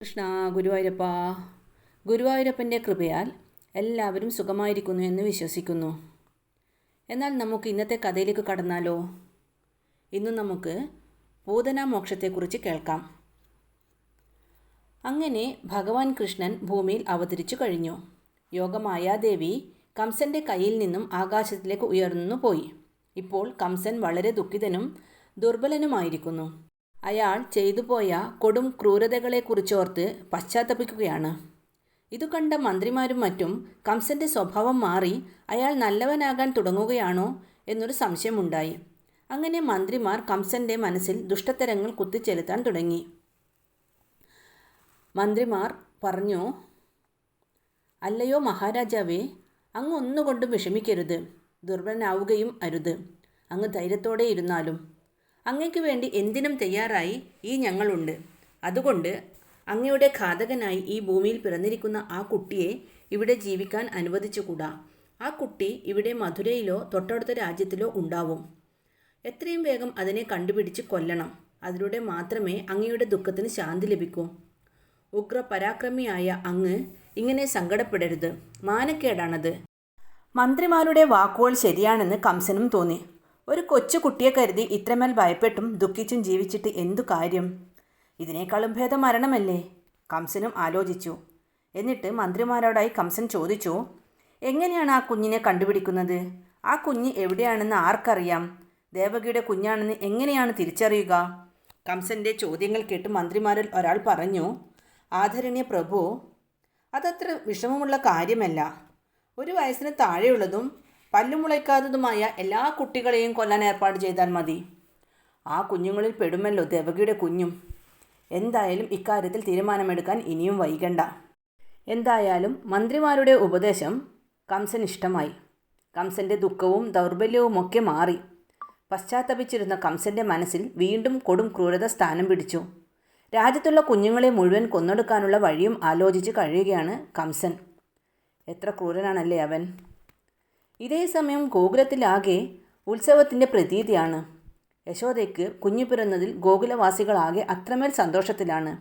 കൃഷ്ണ ഗുരുവായൂരപ്പ ഗുരുവായൂരപ്പന്റെ കൃപയാൽ എല്ലാവരും സുഖമായിരിക്കുന്നു എന്ന് വിശ്വസിക്കുന്നു. എന്നാൽ നമുക്ക് ഇന്നത്തെ കഥയിലേക്ക് കടന്നാലോ? ഇന്ന് നമുക്ക് പൂതന മോക്ഷത്തെക്കുറിച്ച് കേൾക്കാം. അങ്ങനെ ഭഗവാൻ കൃഷ്ണൻ ഭൂമിയിൽ അവതരിച്ചു കഴിഞ്ഞു. യോഗമായാദേവി കംസന്റെ കയ്യിൽ നിന്നും ആകാശത്തിലേക്ക് ഉയർന്നു പോയി ഇപ്പോൾ കംസൻ വളരെ ദുഃഖിതനും ദുർബലനുമായിരിക്കുന്നു. അയാൾ ചെയ്തുപോയ കൊടും ക്രൂരതകളെക്കുറിച്ചോർത്ത് പശ്ചാത്തപിക്കുകയാണ്. ഇതു കണ്ട മന്ത്രിമാരും മറ്റും കംസന്റെ സ്വഭാവം മാറി അയാൾ നല്ലവനാകാൻ തുടങ്ങുകയാണോ എന്നൊരു സംശയമുണ്ടായി. അങ്ങനെ മന്ത്രിമാർ കംസന്റെ മനസ്സിൽ ദുഷ്ടത്തരങ്ങൾ കുത്തിച്ചെലുത്താൻ തുടങ്ങി. മന്ത്രിമാർ പറഞ്ഞു അല്ലയോ മഹാരാജാവേ അങ്ങ് ഒന്നുകൊണ്ടും വിഷമിക്കരുത്. ദുർബലനാവുകയും അരുത്. അങ്ങ് ധൈര്യത്തോടെ ഇരുന്നാലും അങ്ങയ്ക്ക് വേണ്ടി എന്തിനും തയ്യാറായി ഈ ഞങ്ങളുണ്ട്. അതുകൊണ്ട് അങ്ങയുടെ ഘാതകനായി ഈ ഭൂമിയിൽ പിറന്നിരിക്കുന്ന ആ കുട്ടിയെ ഇവിടെ ജീവിക്കാൻ അനുവദിച്ചുകൂടാ ആ കുട്ടി ഇവിടെ മധുരയിലോ തൊട്ടടുത്ത രാജ്യത്തിലോ ഉണ്ടാവും. എത്രയും വേഗം അതിനെ കണ്ടുപിടിച്ച് കൊല്ലണം. അതിലൂടെ മാത്രമേ അങ്ങയുടെ ദുഃഖത്തിന് ശാന്തി ലഭിക്കൂ. ഉഗ്ര പരാക്രമിയായ അങ്ങ് ഇങ്ങനെ സങ്കടപ്പെടരുത്. മാനക്കേടാണത്. മന്ത്രിമാരുടെ വാക്കുകൾ ശരിയാണെന്ന് കംസനും തോന്നി. ഒരു കൊച്ചു കുട്ടിയെ കരുതി ഇത്രമേൽ ഭയപ്പെട്ടും ദുഃഖിച്ചും ജീവിച്ചിട്ട് എന്തു കാര്യം? ഇതിനേക്കാളും ഭേദം മരണമല്ലേ? കംസനും ആലോചിച്ചു. എന്നിട്ട് മന്ത്രിമാരോടായി കംസൻ ചോദിച്ചു എങ്ങനെയാണ് ആ കുഞ്ഞിനെ കണ്ടുപിടിക്കുന്നത്? ആ കുഞ്ഞ് എവിടെയാണെന്ന് ആർക്കറിയാം? ദേവകിയുടെ കുഞ്ഞാണെന്ന് എങ്ങനെയാണ് തിരിച്ചറിയുക? കംസന്റെ ചോദ്യങ്ങൾ കേട്ട് മന്ത്രിമാരിൽ ഒരാൾ പറഞ്ഞു ആദരണീയ പ്രഭു അതത്ര വിഷമമുള്ള കാര്യമല്ല. ഒരു വയസ്സിന് താഴെയുള്ളതും പല്ലുമുളയ്ക്കാത്തതുമായ എല്ലാ കുട്ടികളെയും കൊല്ലാൻ ഏർപ്പാട് ചെയ്താൽ മതി. ആ കുഞ്ഞുങ്ങളിൽ പെടുമല്ലോ ദേവകിയുടെ കുഞ്ഞും. എന്തായാലും ഇക്കാര്യത്തിൽ തീരുമാനമെടുക്കാൻ ഇനിയും വൈകണ്ട. എന്തായാലും മന്ത്രിമാരുടെ ഉപദേശം കംസൻ ഇഷ്ടമായി കംസന്റെ ദുഃഖവും ദൗർബല്യവുമൊക്കെ മാറി. പശ്ചാത്തപിച്ചിരുന്ന കംസന്റെ മനസ്സിൽ വീണ്ടും കൊടും ക്രൂരത സ്ഥാനം പിടിച്ചു. രാജ്യത്തുള്ള കുഞ്ഞുങ്ങളെ മുഴുവൻ കൊന്നെടുക്കാനുള്ള വഴിയും ആലോചിച്ച് കഴിയുകയാണ് കംസൻ. എത്ര ക്രൂരനാണല്ലേ അവൻ? ഇതേ സമയം ഗോകുലത്തിലാകെ ഉത്സവത്തിന്റെ പ്രതീതിയാണ്. യശോദയ്ക്ക് കുഞ്ഞു പിറന്നതിൽ ഗോകുലവാസികളാകെ അത്രമേൽ സന്തോഷത്തിലാണ്.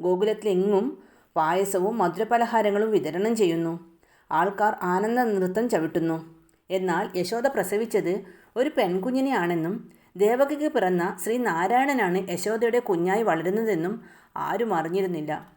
ഗോകുലത്തിലെങ്ങും പായസവും മധുരപലഹാരങ്ങളും വിതരണം ചെയ്യുന്നു. ആൾക്കാർ ആനന്ദ നൃത്തം ചവിട്ടുന്നു. എന്നാൽ യശോദ പ്രസവിച്ചത് ഒരു പെൺകുഞ്ഞിനെയാണെന്നും ദേവകയ്ക്ക് പിറന്ന ശ്രീനാരായണനാണ് യശോദയുടെ കുഞ്ഞായി വളരുന്നതെന്നും ആരും അറിഞ്ഞിരുന്നില്ല.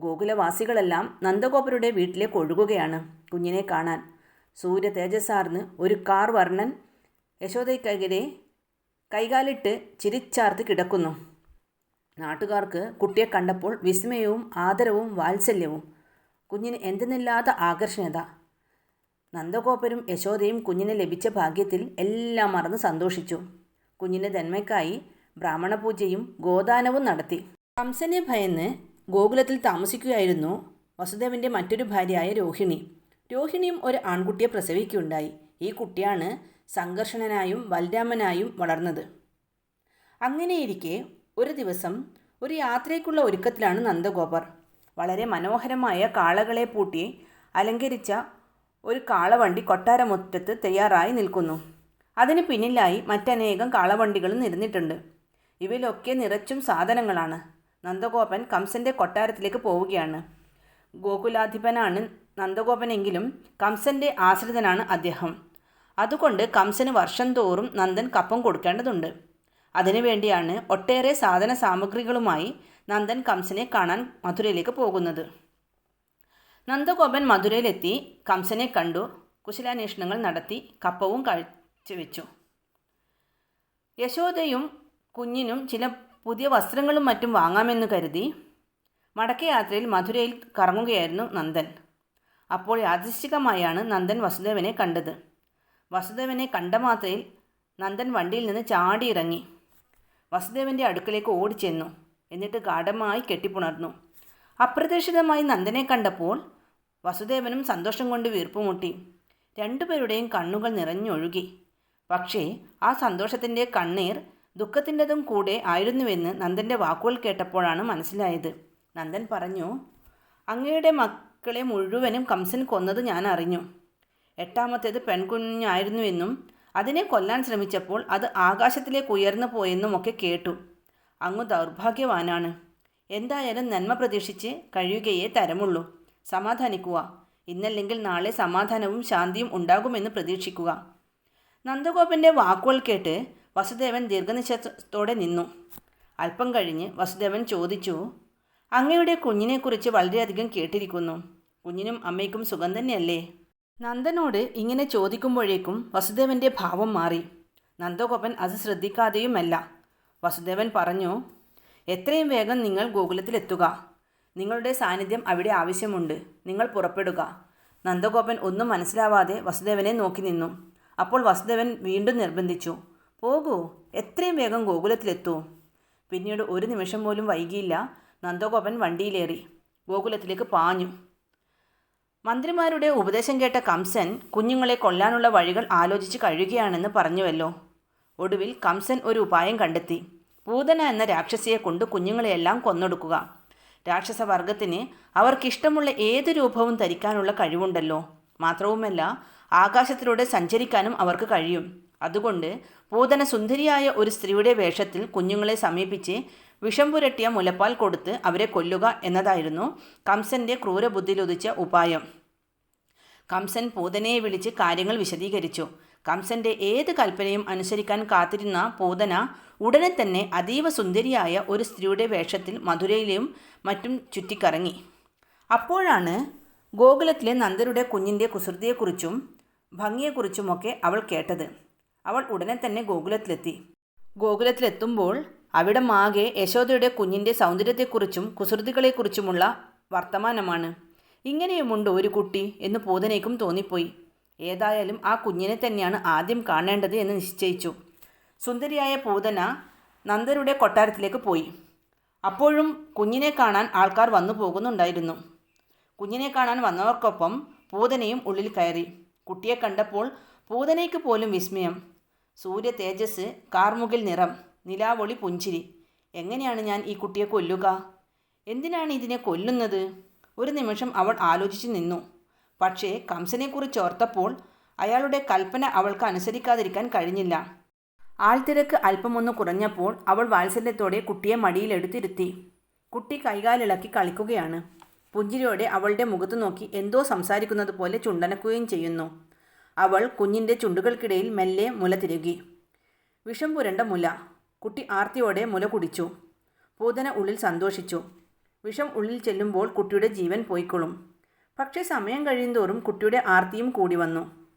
ഗോകുലവാസികളെല്ലാം നന്ദഗോപരുടെ വീട്ടിലേക്ക് ഒഴുകുകയാണ് കുഞ്ഞിനെ കാണാൻ. സൂര്യ തേജസ്സാർന്ന് ഒരു കാർ വർണൻ യശോദയ്ക്കെതിരെ കൈകാലിട്ട് ചിരിച്ചാർത്ത് കിടക്കുന്നു. നാട്ടുകാർക്ക് കുട്ടിയെ കണ്ടപ്പോൾ വിസ്മയവും ആദരവും വാത്സല്യവും. കുഞ്ഞിന് എന്തെന്നില്ലാത്ത ആകർഷണത. നന്ദഗോപരും യശോദയും കുഞ്ഞിന് ലഭിച്ച ഭാഗ്യത്തിൽ എല്ലാം മറന്ന് സന്തോഷിച്ചു. കുഞ്ഞിന്റെ നന്മയ്ക്കായി ബ്രാഹ്മണ പൂജയും ഗോദാനവും നടത്തി. കംസനെ ഭയന്ന് ഗോകുലത്തിൽ താമസിക്കുകയായിരുന്നു വസുദേവന്റെ മറ്റൊരു ഭാര്യയായ രോഹിണി. രോഹിണിയും ഒരു ആൺകുട്ടിയെ പ്രസവിക്കുകയുണ്ടായി. ഈ കുട്ടിയാണ് സംഘർഷണനായും ബലരാമനായും വളർന്നത്. അങ്ങനെയിരിക്കെ ഒരു ദിവസം ഒരു യാത്രയ്ക്കുള്ള ഒരുക്കത്തിലാണ് നന്ദഗോപർ. വളരെ മനോഹരമായ കാളകളെ പൂട്ടി അലങ്കരിച്ച ഒരു കാളവണ്ടി കൊട്ടാരമുറ്റത്ത് തയ്യാറായി നിൽക്കുന്നു. അതിന് പിന്നിലായി മറ്റനേകം കാളവണ്ടികളും നിരന്നിട്ടുണ്ട്. ഇവയിലൊക്കെ നിറച്ചും സാധനങ്ങളാണ്. നന്ദഗോപൻ കംസന്റെ കൊട്ടാരത്തിലേക്ക് പോവുകയാണ്. ഗോകുലാധിപനാണ് നന്ദഗോപനെങ്കിലും കംസന്റെ ആശ്രിതനാണ് അദ്ദേഹം. അതുകൊണ്ട് കംസന് വർഷം തോറും നന്ദൻ കപ്പം കൊടുക്കേണ്ടതുണ്ട്. അതിനുവേണ്ടിയാണ് ഒട്ടേറെ സാധന സാമഗ്രികളുമായി നന്ദൻ കംസനെ കാണാൻ മധുരയിലേക്ക് പോകുന്നത്. നന്ദഗോപൻ മധുരയിലെത്തി കംസനെ കണ്ടു കുശലാന്വേഷണങ്ങൾ നടത്തി കപ്പവും കഴിച്ചുവെച്ചു യശോദയും കുഞ്ഞിനും ചില പുതിയ വസ്ത്രങ്ങളും മറ്റും വാങ്ങാമെന്ന് കരുതി മടക്കയാത്രയിൽ മധുരയിൽ കറങ്ങുകയായിരുന്നു നന്ദൻ. അപ്പോൾ യാദൃശ്ചികമായാണ് നന്ദൻ വസുദേവനെ കണ്ടത്. വസുദേവനെ കണ്ട മാത്രയിൽ നന്ദൻ വണ്ടിയിൽ നിന്ന് ചാടിയിറങ്ങി. വസുദേവന്റെ അടുക്കലേക്ക് ഓടിച്ചെന്നു. എന്നിട്ട് ഗാഠമായി കെട്ടിപ്പുണർന്നു. അപ്രതീക്ഷിതമായി നന്ദനെ കണ്ടപ്പോൾ വസുദേവനും സന്തോഷം കൊണ്ട് വീർപ്പുമുട്ടി. രണ്ടുപേരുടെയും കണ്ണുകൾ നിറഞ്ഞൊഴുകി. പക്ഷേ ആ സന്തോഷത്തിന്റെ കണ്ണീർ ദുഃഖത്തിന്റെതും കൂടെ ആയിരുന്നുവെന്ന് നന്ദന്റെ വാക്കുകൾ കേട്ടപ്പോഴാണ് മനസ്സിലായത്. നന്ദൻ പറഞ്ഞു അങ്ങയുടെ മക്കളെ മുഴുവനും കംസൻ കൊന്നത് ഞാൻ അറിഞ്ഞു. എട്ടാമത്തേത് പെൺകുഞ്ഞായിരുന്നു എന്നും അതിനെ കൊല്ലാൻ ശ്രമിച്ചപ്പോൾ അത് ആകാശത്തിലേക്ക് ഉയർന്നു പോയെന്നും ഒക്കെ കേട്ടു. അങ്ങ് ദൗർഭാഗ്യവാനാണ്. എന്തായാലും നന്മ പ്രതീക്ഷിച്ച് കഴിയുകയേ തരമുള്ളൂ. സമാധാനിക്കുക. ഇന്നല്ലെങ്കിൽ നാളെ സമാധാനവും ശാന്തിയും ഉണ്ടാകുമെന്ന് പ്രതീക്ഷിക്കുക. നന്ദഗോപന്റെ വാക്കുകൾ കേട്ട് വസുദേവൻ ദീർഘനിശ്ചയത്തോടെ നിന്നു. അല്പം കഴിഞ്ഞ് വസുദേവൻ ചോദിച്ചു അങ്ങയുടെ കുഞ്ഞിനെക്കുറിച്ച് വളരെയധികം കേട്ടിരിക്കുന്നു. കുഞ്ഞിനും അമ്മയ്ക്കും സുഖം തന്നെയല്ലേ? നന്ദനോട് ഇങ്ങനെ ചോദിക്കുമ്പോഴേക്കും വസുദേവന്റെ ഭാവം മാറി. നന്ദഗോപൻ അത് ശ്രദ്ധിക്കാതെയുമല്ല. വസുദേവൻ പറഞ്ഞു എത്രയും വേഗം നിങ്ങൾ ഗോകുലത്തിലെത്തുക. നിങ്ങളുടെ സാന്നിധ്യം അവിടെ ആവശ്യമുണ്ട്. നിങ്ങൾ പുറപ്പെടുക. നന്ദഗോപൻ ഒന്നും മനസ്സിലാവാതെ വസുദേവനെ നോക്കി നിന്നു. അപ്പോൾ വസുദേവൻ വീണ്ടും നിർബന്ധിച്ചു പോകൂ എത്രയും വേഗം ഗോകുലത്തിലെത്തൂ. പിന്നീട് ഒരു നിമിഷം പോലും വൈകിയില്ല. നന്ദഗോപൻ വണ്ടിയിലേറി. ഗോകുലത്തിലേക്ക് പാഞ്ഞു. മന്ത്രിമാരുടെ ഉപദേശം കേട്ട കംസൻ കുഞ്ഞുങ്ങളെ കൊല്ലാനുള്ള വഴികൾ ആലോചിച്ച് കഴിയുകയാണെന്ന് പറഞ്ഞുവല്ലോ. ഒടുവിൽ കംസൻ ഒരു ഉപായം കണ്ടെത്തി. പൂതന എന്ന രാക്ഷസിയെ കൊണ്ട് കുഞ്ഞുങ്ങളെയെല്ലാം കൊന്നൊടുക്കുക. രാക്ഷസവർഗത്തിന് അവർക്കിഷ്ടമുള്ള ഏത് രൂപവും ധരിക്കാനുള്ള കഴിവുണ്ടല്ലോ. മാത്രവുമല്ല ആകാശത്തിലൂടെ സഞ്ചരിക്കാനും അവർക്ക് കഴിയും. അതുകൊണ്ട് പൂതന സുന്ദരിയായ ഒരു സ്ത്രീയുടെ വേഷത്തിൽ കുഞ്ഞുങ്ങളെ സമീപിച്ച് വിഷം പുരട്ടിയ മുലപ്പാൽ കൊടുത്ത് അവരെ കൊല്ലുക എന്നതായിരുന്നു കംസന്റെ ക്രൂരബുദ്ധിയിലൊതിച്ച ഉപായം. കംസൻ പൂതനയെ വിളിച്ച് കാര്യങ്ങൾ വിശദീകരിച്ചു. കംസന്റെ ഏത് കൽപ്പനയും അനുസരിക്കാൻ കാത്തിരുന്ന പൂതന ഉടനെ തന്നെ അതീവ സുന്ദരിയായ ഒരു സ്ത്രീയുടെ വേഷത്തിൽ മധുരയിലെയും മറ്റും ചുറ്റിക്കറങ്ങി. അപ്പോഴാണ് ഗോകുലത്തിലെ നന്ദരുടെ കുഞ്ഞിന്റെ കുസൃതിയെക്കുറിച്ചും ഭംഗിയെക്കുറിച്ചുമൊക്കെ അവൾ കേട്ടത്. അവൾ ഉടനെ തന്നെ ഗോകുലത്തിലെത്തി. ഗോകുലത്തിലെത്തുമ്പോൾ അവിടമാകെ യശോദയുടെ കുഞ്ഞിന്റെ സൗന്ദര്യത്തെക്കുറിച്ചും കുസൃതികളെക്കുറിച്ചുമുള്ള വർത്തമാനമാണ്. ഇങ്ങനെയുമുണ്ട് ഒരു കുട്ടി എന്ന് പൂതനയ്ക്കും തോന്നിപ്പോയി. ഏതായാലും ആ കുഞ്ഞിനെ തന്നെയാണ് ആദ്യം കാണേണ്ടത് എന്ന് നിശ്ചയിച്ചു. സുന്ദരിയായ പൂതന നന്ദരുടെ കൊട്ടാരത്തിലേക്ക് പോയി. അപ്പോഴും കുഞ്ഞിനെ കാണാൻ ആൾക്കാർ വന്നു പോകുന്നുണ്ടായിരുന്നു. കുഞ്ഞിനെ കാണാൻ വന്നവർക്കൊപ്പം പൂതനയും ഉള്ളിൽ കയറി. കുട്ടിയെ കണ്ടപ്പോൾ പൂതനയ്ക്ക് പോലും വിസ്മയം. സൂര്യ തേജസ് കാർമുകിൽ നിറം. നിലാവൊളി പുഞ്ചിരി. എങ്ങനെയാണ് ഞാൻ ഈ കുട്ടിയെ കൊല്ലുക? എന്തിനാണ് ഇതിനെ കൊല്ലുന്നത്? ഒരു നിമിഷം അവൾ ആലോചിച്ച് നിന്നു. പക്ഷേ കംസനെക്കുറിച്ച് ഓർത്തപ്പോൾ അയാളുടെ കൽപ്പന അവൾക്ക് അനുസരിക്കാതിരിക്കാൻ കഴിഞ്ഞില്ല. ആൾത്തിരക്ക് അല്പമൊന്ന് കുറഞ്ഞപ്പോൾ അവൾ വാത്സല്യത്തോടെ കുട്ടിയെ മടിയിലെടുത്തിരുത്തി കുട്ടി കൈകാലിളക്കി കളിക്കുകയാണ്. പുഞ്ചിരിയോടെ അവളുടെ മുഖത്ത് നോക്കി എന്തോ സംസാരിക്കുന്നത് പോലെ ചുണ്ടനക്കുകയും ചെയ്യുന്നു. അവൾ കുഞ്ഞിന്റെ ചുണ്ടുകൾക്കിടയിൽ മെല്ലെ മുല തിരുകി. വിഷം പുരണ്ട മുല. കുട്ടി ആർത്തിയോടെ മുല കുടിച്ചു. പൂതന ഉള്ളിൽ സന്തോഷിച്ചു. വിഷം ഉള്ളിൽ ചെല്ലുമ്പോൾ കുട്ടിയുടെ ജീവൻ പോയിക്കൊള്ളും. പക്ഷേ സമയം കഴിയുന്തോറും കുട്ടിയുടെ ആർത്തിയും കൂടി വന്നു.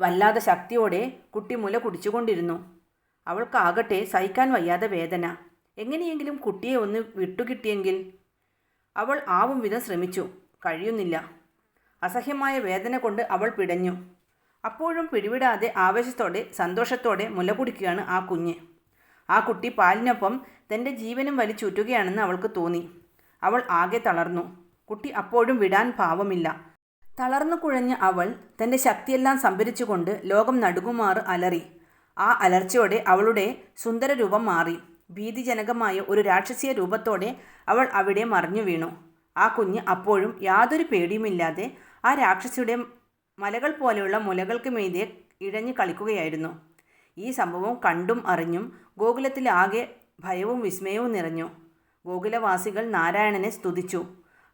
വല്ലാതെ ശക്തിയോടെ കുട്ടി മുല കുടിച്ചുകൊണ്ടിരുന്നു. അവൾക്കാകട്ടെ സഹിക്കാൻ വയ്യാതെ വേദന. എങ്ങനെയെങ്കിലും കുട്ടിയെ ഒന്ന് വിട്ടുകിട്ടിയെങ്കിൽ അവൾ ആവും വിധം ശ്രമിച്ചു. കഴിയുന്നില്ല. അസഹ്യമായ വേദന കൊണ്ട് അവൾ പിടഞ്ഞു. അപ്പോഴും പിടിവിടാതെ ആവേശത്തോടെ സന്തോഷത്തോടെ മുല കുടിക്കുകയാണ് ആ കുഞ്ഞ്. ആ കുട്ടി പാലിനൊപ്പം തന്റെ ജീവനും വലിച്ചൂറ്റുകയാണെന്ന് അവൾക്ക് തോന്നി. അവൾ ആകെ തളർന്നു. കുട്ടി അപ്പോഴും വിടാൻ ഭാവമില്ല. തളർന്നു കുഴഞ്ഞ അവൾ തന്റെ ശക്തിയെല്ലാം സംഭരിച്ചുകൊണ്ട് ലോകം നടുകുമാർ അലറി. ആ അലർച്ചയോടെ അവളുടെ സുന്ദര രൂപം മാറി. ഭീതിജനകമായ ഒരു രാക്ഷസീയ രൂപത്തോടെ അവൾ അവിടെ മറിഞ്ഞു വീണു. ആ കുഞ്ഞ് അപ്പോഴും യാതൊരു പേടിയുമില്ലാതെ ആ രാക്ഷസിയുടെ മലകൾ പോലെയുള്ള മുലകൾക്ക് മീതെ ഇഴഞ്ഞു കളിക്കുകയായിരുന്നു. ഈ സംഭവം കണ്ടും അറിഞ്ഞും ഗോകുലത്തിലാകെ ഭയവും വിസ്മയവും നിറഞ്ഞു. ഗോകുലവാസികൾ നാരായണനെ സ്തുതിച്ചു.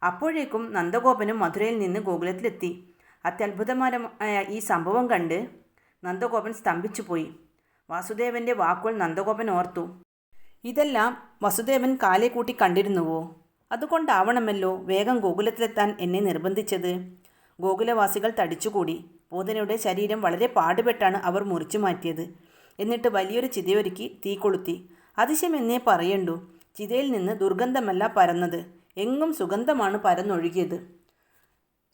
അപ്പോഴേക്കും നന്ദഗോപനും മധുരയിൽ നിന്ന് ഗോകുലത്തിലെത്തി. അത്യത്ഭുതകരമായ ഈ സംഭവം കണ്ട് നന്ദഗോപൻ സ്തംഭിച്ചുപോയി. വാസുദേവന്റെ വാക്കുകൾ നന്ദഗോപൻ ഓർത്തു. ഇതെല്ലാം വസുദേവൻ കാലെ കൂട്ടി കണ്ടിരുന്നുവോ? അതുകൊണ്ടാവണമല്ലോ വേഗം ഗോകുലത്തിലെത്താൻ എന്നെ നിർബന്ധിച്ചത്. ഗോകുലവാസികൾ തടിച്ചുകൂടി. പൂതനയുടെ ശരീരം വളരെ പാടുപെട്ടാണ് അവർ മുറിച്ചു മാറ്റിയത്. എന്നിട്ട് വലിയൊരു ചിതയൊരുക്കി തീ കൊളുത്തി. അതിശയമെന്നേ പറയണ്ടു. ചിതയിൽ നിന്ന് ദുർഗന്ധമല്ല പരന്നത്. എങ്ങും സുഗന്ധമാണ് പരന്നൊഴുകിയത്.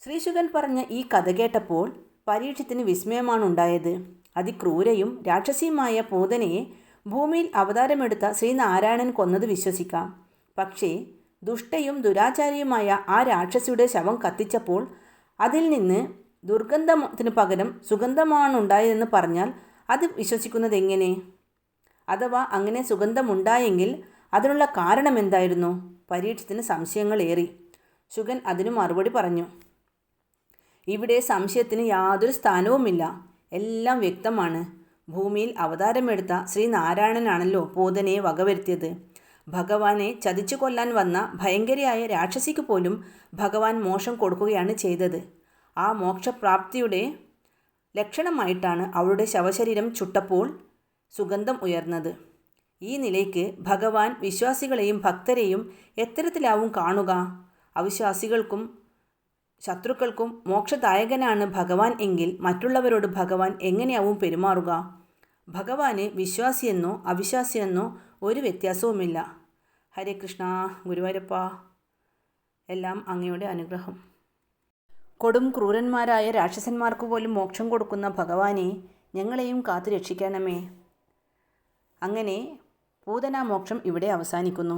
ശ്രീശുഗൻ പറഞ്ഞ ഈ കഥ കേട്ടപ്പോൾ പരീക്ഷത്തിന് വിസ്മയമാണ് ഉണ്ടായത്. അതിക്രൂരയും രാക്ഷസിയുമായ പൂതനയെ ഭൂമിയിൽ അവതാരമെടുത്ത ശ്രീനാരായണൻ കൊന്നത് വിശ്വസിക്കാം. പക്ഷേ ദുഷ്ടയും ദുരാചാരിയുമായ ആ രാക്ഷസിയുടെ ശവം കത്തിച്ചപ്പോൾ അതിൽ നിന്ന് ദുർഗന്ധത്തിന് പകരം സുഗന്ധമാണുണ്ടായതെന്ന് പറഞ്ഞാൽ അത് വിശ്വസിക്കുന്നത് എങ്ങനെ? അഥവാ അങ്ങനെ സുഗന്ധമുണ്ടായെങ്കിൽ അതിനുള്ള കാരണം എന്തായിരുന്നു? പരീക്ഷത്തിന് സംശയങ്ങളേറി ശുഗൻ അതിന് മറുപടി പറഞ്ഞു. ഇവിടെ സംശയത്തിന് യാതൊരു സ്ഥാനവുമില്ല. എല്ലാം വ്യക്തമാണ്. ഭൂമിയിൽ അവതാരമെടുത്ത ശ്രീനാരായണനാണല്ലോ പോതനെ വകവരുത്തിയത്. ഭഗവാനെ ചതിച്ചു കൊല്ലാൻ വന്ന ഭയങ്കരയായ രാക്ഷസിക്ക് പോലും ഭഗവാൻ മോക്ഷം കൊടുക്കുകയാണ് ചെയ്തത്. ആ മോക്ഷപ്രാപ്തിയുടെ ലക്ഷണമായിട്ടാണ് അവളുടെ ശവശരീരം ചുട്ടപ്പോൾ സുഗന്ധം ഉയർന്നത്. ഈ നിലയ്ക്ക് ഭഗവാൻ വിശ്വാസികളെയും ഭക്തരെയും എത്തരത്തിലാവും കാണുക. അവിശ്വാസികൾക്കും ശത്രുക്കൾക്കും മോക്ഷദായകനാണ് ഭഗവാൻ എങ്കിൽ മറ്റുള്ളവരോട് ഭഗവാൻ എങ്ങനെയാവും പെരുമാറുക? ഭഗവാന് വിശ്വാസിയെന്നോ അവിശ്വാസിയെന്നോ ഒരു വ്യത്യാസവുമില്ല. ഹരേ കൃഷ്ണ ഗുരുവായൂരപ്പ എല്ലാം അങ്ങയുടെ അനുഗ്രഹം. കൊടും ക്രൂരന്മാരായ രാക്ഷസന്മാർക്ക് പോലും മോക്ഷം കൊടുക്കുന്ന ഭഗവാനെ ഞങ്ങളെയും കാത്തു രക്ഷിക്കണമേ അങ്ങനെ പൂതനാമോക്ഷം ഇവിടെ അവസാനിക്കുന്നു.